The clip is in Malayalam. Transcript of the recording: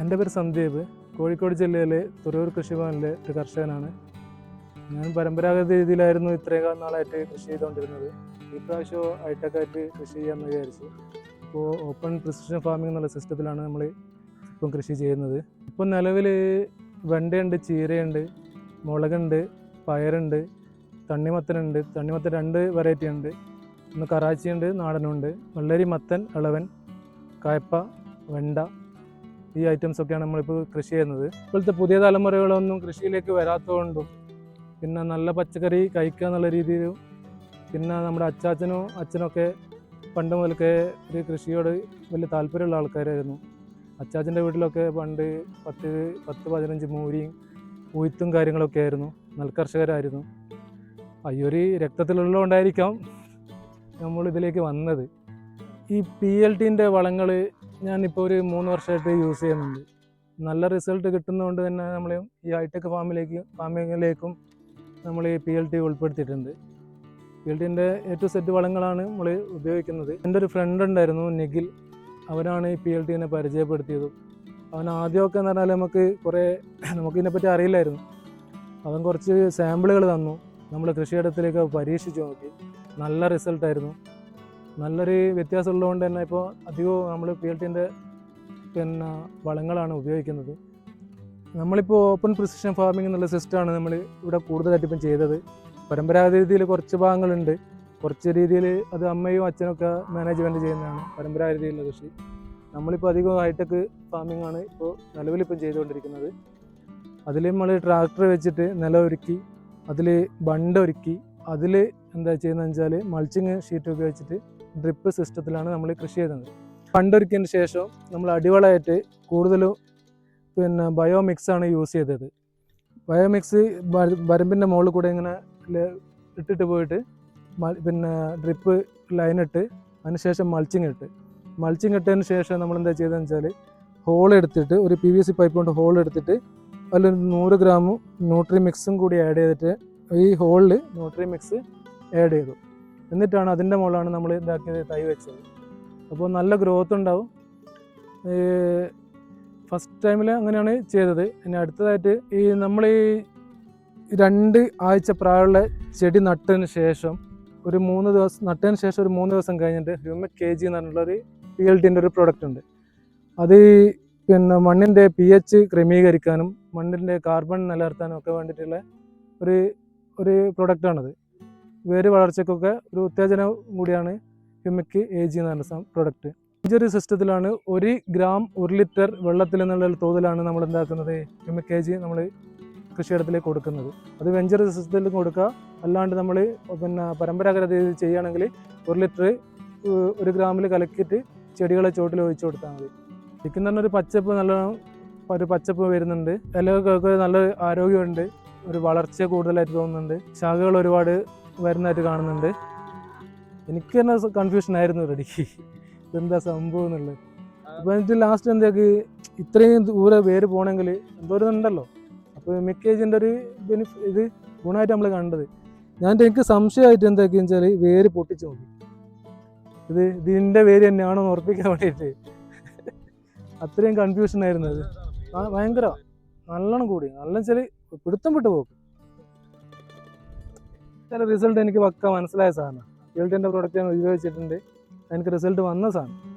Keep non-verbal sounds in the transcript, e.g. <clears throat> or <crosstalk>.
എന്റെ പേര് സന്ദീപ്. കോഴിക്കോട് ജില്ലയിലെ തുറയൂർ കൃഷിഭവനിലെ ഒരു കർഷകനാണ്. ഞാൻ പരമ്പരാഗത രീതിയിലായിരുന്നു ഇത്രയും നാളായിട്ട് കൃഷി ചെയ്തുകൊണ്ടിരുന്നത്. ഈ പ്രാവശ്യം ഹൈടെക് ആയിട്ട് കൃഷി ചെയ്യാമെന്ന് വിചാരിച്ചു. ഇപ്പോൾ ഓപ്പൺ പ്രിസിഷൻ ഫാമിംഗ് എന്നുള്ള സിസ്റ്റത്തിലാണ് നമ്മൾ ഇപ്പം കൃഷി ചെയ്യുന്നത്. ഇപ്പം നിലവിൽ വെണ്ടയുണ്ട് ചീരയുണ്ട് മുളകുണ്ട് പയറുണ്ട് തണ്ണിമത്തനുണ്ട്. തണ്ണിമത്തൻ രണ്ട് വെറൈറ്റി ഉണ്ട്. ഒന്ന് കറാച്ചിയുണ്ട് നാടനുണ്ട്. വെള്ളരി മത്തൻ ഇളവൻ കായപ്പ വെണ്ട ഈ ഐറ്റംസ് ഒക്കെയാണ് നമ്മളിപ്പോൾ കൃഷി ചെയ്യുന്നത്. ഇപ്പോഴത്തെ പുതിയ തലമുറകളൊന്നും കൃഷിയിലേക്ക് വരാത്തതുകൊണ്ടും പിന്നെ നല്ല പച്ചക്കറി കഴിക്കുക എന്നുള്ള രീതിയിലും പിന്നെ നമ്മുടെ അച്ചാച്ചനും അച്ഛനൊക്കെ പണ്ട് മുതൽക്കേ ഒരു കൃഷിയോട് വലിയ താല്പര്യമുള്ള ആൾക്കാരായിരുന്നു. അച്ചാച്ചന്റെ വീട്ടിലൊക്കെ പണ്ട് പത്ത് പത്ത് പതിനഞ്ച് മൂരിയും ഉയത്തും കാര്യങ്ങളൊക്കെ ആയിരുന്നു. നെൽകർഷകരായിരുന്നു. അയ്യൊരു രക്തത്തിലുള്ളതുകൊണ്ടായിരിക്കാം നമ്മൾ ഇതിലേക്ക് വന്നത്. ഈ പി എൽ ടീന്റെ വളങ്ങൾ ഞാനിപ്പോൾ ഒരു മൂന്ന് വർഷമായിട്ട് യൂസ് ചെയ്യുന്നുണ്ട്. നല്ല റിസൾട്ട് കിട്ടുന്നതുകൊണ്ട് തന്നെ നമ്മൾ ഈ ഹൈടെക് ഫാമിലേക്ക് ഫാമിങ്ങിലേക്കും നമ്മൾ ഈ പി എൽ ടി ഉൾപ്പെടുത്തിയിട്ടുണ്ട്. പി എൽ ടീന്റെ ടു സെറ്റ് വളങ്ങളാണ് നമ്മൾ ഉപയോഗിക്കുന്നത്. എന്റെ ഒരു ഫ്രണ്ട് ഉണ്ടായിരുന്നു നിഖിൽ. അവനാണ് ഈ പി എൽ ടീനെ പരിചയപ്പെടുത്തിയതും. അവൻ ആദ്യമൊക്കെ എന്ന് പറഞ്ഞാൽ നമുക്ക് കുറേ <clears throat> നമുക്ക് ഇതിനെപ്പറ്റി അറിയില്ലായിരുന്നു. അവൻ കുറച്ച് സാമ്പിളുകൾ തന്നു. നമ്മൾ കൃഷിയിടത്തിലേക്ക് പരീക്ഷിച്ച് നോക്കി. നല്ല റിസൾട്ടായിരുന്നു നല്ലൊരു വ്യത്യാസം ഉള്ളതുകൊണ്ട് തന്നെ ഇപ്പോൾ അധികവും നമ്മൾ പി എൽ ടിന്റെ പിന്നെ വളങ്ങളാണ് ഉപയോഗിക്കുന്നത്. നമ്മളിപ്പോൾ ഓപ്പൺ പ്രിസിഷൻ ഫാർമിംഗ് എന്നുള്ള സിസ്റ്റമാണ് നമ്മൾ ഇവിടെ കൂടുതലായിട്ട് ഇപ്പം ചെയ്തത്. പരമ്പരാഗത രീതിയിൽ കുറച്ച് ഭാഗങ്ങളുണ്ട്. കുറച്ച് രീതിയിൽ അത് അമ്മയും അച്ഛനൊക്കെ മാനേജ്മെന്റ് ചെയ്യുന്നതാണ് പരമ്പരാഗത രീതിയിലുള്ള കൃഷി. നമ്മളിപ്പോൾ അധികം ഹൈടെക് ഫാമിംഗ് ആണ് ഇപ്പോൾ നിലവിലിപ്പം ചെയ്തുകൊണ്ടിരിക്കുന്നത്. അതിൽ നമ്മൾ ട്രാക്ടർ വെച്ചിട്ട് നിലം ഒരുക്കി അതിൽ ബണ്ട് ഒരുക്കി അതിൽ എന്താ ചെയ്യുന്നതെന്ന് വെച്ചാൽ മൾച്ചിങ് ഷീറ്റ് ഉപയോഗിച്ചിട്ട് ഡ്രിപ്പ് സിസ്റ്റത്തിലാണ് നമ്മൾ കൃഷി ചെയ്യുന്നത് പണ്ടൊരുക്കിയതിന് ശേഷം നമ്മൾ അടിവളമായിട്ട് കൂടുതലും പിന്നെ ബയോമിക്സ് ആണ് യൂസ് ചെയ്തത്. ബയോമിക്സ് വരമ്പിന്റെ മുകളിൽ കൂടെ ഇങ്ങനെ ഇട്ടിട്ട് പോയിട്ട് പിന്നെ ഡ്രിപ്പ് ലൈൻ ഇട്ട് അതിനുശേഷം മൾച്ചിങ് ഇട്ട്. മൾച്ചിങ് ഇട്ടതിന് ശേഷം നമ്മൾ എന്താ ചെയ്തതെന്ന് വെച്ചാൽ ഹോൾ എടുത്തിട്ട് ഒരു പി വി സി പൈപ്പ് കൊണ്ട് ഹോൾ എടുത്തിട്ട് അതിലൊരു നൂറ് ഗ്രാമും ന്യൂട്രി മിക്സും കൂടി ആഡ് ചെയ്തിട്ട് ഈ ഹോളിൽ ന്യൂട്രി മിക്സ് ആഡ് ചെയ്തു. എന്നിട്ടാണ് അതിന്റെ മുകളിലാണ് നമ്മൾ ഇതാക്കിയത് തൈ വെച്ചത്. അപ്പോൾ നല്ല ഗ്രോത്ത് ഉണ്ടാവും. ഫസ്റ്റ് ടൈമിൽ അങ്ങനെയാണ് ചെയ്തത്. ഇനി അടുത്തതായിട്ട് ഈ നമ്മൾ ഈ രണ്ട് ആഴ്ച പ്രായമുള്ള ചെടി നട്ടതിന് ശേഷം ഒരു മൂന്ന് ദിവസം നട്ടതിന് ശേഷം ഒരു മൂന്ന് ദിവസം കഴിഞ്ഞിട്ട് ഹ്യൂമിക് കെ ജി എന്ന് പറഞ്ഞിട്ടുള്ളൊരു പി എൽ ടിന്റെ ഒരു പ്രൊഡക്റ്റ് ഉണ്ട്. അത് പിന്നെ മണ്ണിന്റെ പി എച്ച് ക്രമീകരിക്കാനും മണ്ണിന്റെ കാർബൺ നിലനിർത്താനും ഒക്കെ വേണ്ടിയിട്ടുള്ള ഒരു ഒരു പ്രൊഡക്റ്റാണത് വേര് വളർച്ചയ്ക്കൊക്കെ ഒരു ഉത്തേജനം കൂടിയാണ് ഹ്യൂമിക് എ ജി എന്ന് പറഞ്ഞ പ്രൊഡക്റ്റ് ഇഞ്ചറി സിസ്റ്റത്തിലാണ് ഒരു ഗ്രാം ഒരു ലിറ്റർ വെള്ളത്തിൽ എന്നുള്ള തോതിലാണ് നമ്മൾ എന്താക്കുന്നത് ഹ്യൂമിക് എ ജി നമ്മൾ കൃഷിയിടത്തിലേക്ക് കൊടുക്കുന്നത്. അത് വെഞ്ചർ സിസ്റ്റത്തിൽ കൊടുക്കുക. അല്ലാണ്ട് നമ്മൾ പിന്നെ പരമ്പരാഗത രീതിയിൽ ചെയ്യുകയാണെങ്കിൽ ഒരു ലിറ്റർ ഒരു ഗ്രാമിൽ കലക്കിയിട്ട് ചെടികളെ ചുവട്ടിൽ ഒഴിച്ചു കൊടുത്താൽ മതി. ശരിക്കും തന്നെ ഒരു പച്ചപ്പ് നല്ല ഒരു പച്ചപ്പ് വരുന്നുണ്ട്. ഇലകൾക്കൊക്കെ നല്ല ആരോഗ്യമുണ്ട്. ഒരു വളർച്ച കൂടുതലായിട്ട് തോന്നുന്നുണ്ട്. ശാഖകൾ ഒരുപാട് വരുന്നതായിട്ട് കാണുന്നുണ്ട്. എനിക്ക് തന്നെ കൺഫ്യൂഷൻ ആയിരുന്നു റെഡിക്ക് ഇതെന്താ സംഭവം എന്നുള്ളത്. അപ്പോൾ എന്നിട്ട് ലാസ്റ്റ് എന്താക്കി ഇത്രയും ദൂരെ പേര് പോകണമെങ്കിൽ എന്തോ ഒരു ഉണ്ടല്ലോ അപ്പോൾ മിക്കേജിന്റെ ഒരു ബെനിഫി ഇത് ഗുണമായിട്ട് നമ്മൾ കണ്ടത്. ഞാൻ എനിക്ക് സംശയമായിട്ട് എന്താക്കിയെന്ന് വെച്ചാൽ വേര് പൊട്ടിച്ച് നോക്കി. ഇത് ഇതിന്റെ വേര് തന്നെയാണോ എന്ന് ഉറപ്പിക്കാൻ വേണ്ടിയിട്ട്. അത്രയും കൺഫ്യൂഷൻ ആയിരുന്നു അത്. ഭയങ്കര. നല്ലോണം കൂടി. നല്ല വെച്ചാൽ പിടുത്തം വിട്ടു പോക്ക്. റിസൾട്ട് എനിക്ക് പക്ക മനസ്സിലായ സാധനം. ഈൾഡിന്റെ പ്രോഡക്റ്റ് ഞാൻ ഉപയോഗിച്ചിട്ടുണ്ട്. എനിക്ക് റിസൾട്ട് വന്ന സാധനം.